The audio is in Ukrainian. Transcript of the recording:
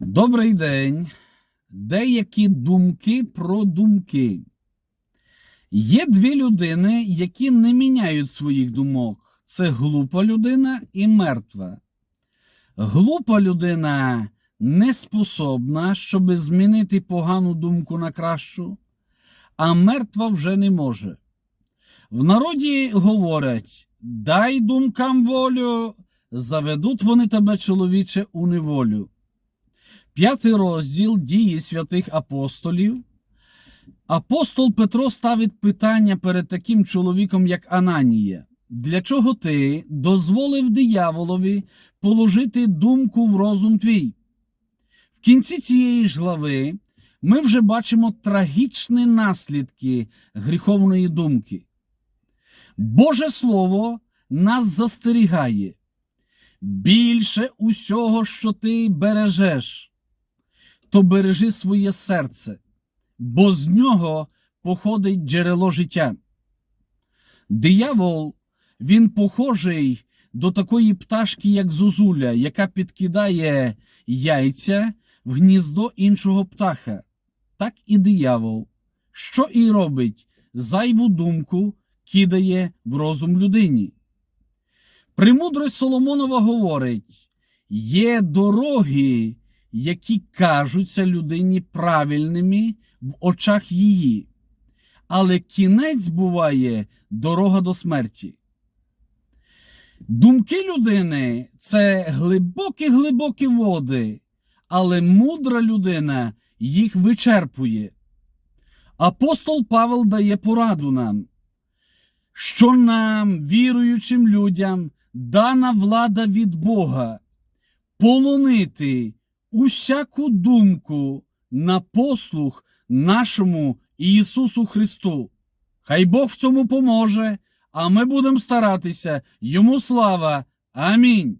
Добрий день. Деякі думки про думки. Є дві людини, які не міняють своїх думок. Це глупа людина і мертва. Глупа людина не способна, щоб змінити погану думку на кращу, а мертва вже не може. В народі говорять: дай думкам волю, заведуть вони тебе, чоловіче, у неволю. П'ятий розділ дії святих апостолів. Апостол Петро ставить питання перед таким чоловіком, як Ананія. Для чого ти дозволив дияволові положити думку в розум твій? В кінці цієї ж глави ми вже бачимо трагічні наслідки гріховної думки. Боже Слово нас застерігає. Більше усього, що ти бережеш, то бережи своє серце, бо з нього походить джерело життя. Диявол, він похожий до такої пташки, як зозуля, яка підкидає яйця в гніздо іншого птаха. Так і диявол, що і робить, зайву думку кидає в розум людині. Премудрость Соломонова говорить: є дороги, які кажуться людині правильними в очах її, але кінець буває дорога до смерті. Думки людини це глибокі глибокі води, але мудра людина їх вичерпує. Апостол Павел дає пораду нам, що нам, віруючим людям, дана влада від Бога полонити усяку думку на послух нашому Ісусу Христу. Хай Бог в цьому поможе, а ми будемо старатися. Йому слава. Амінь.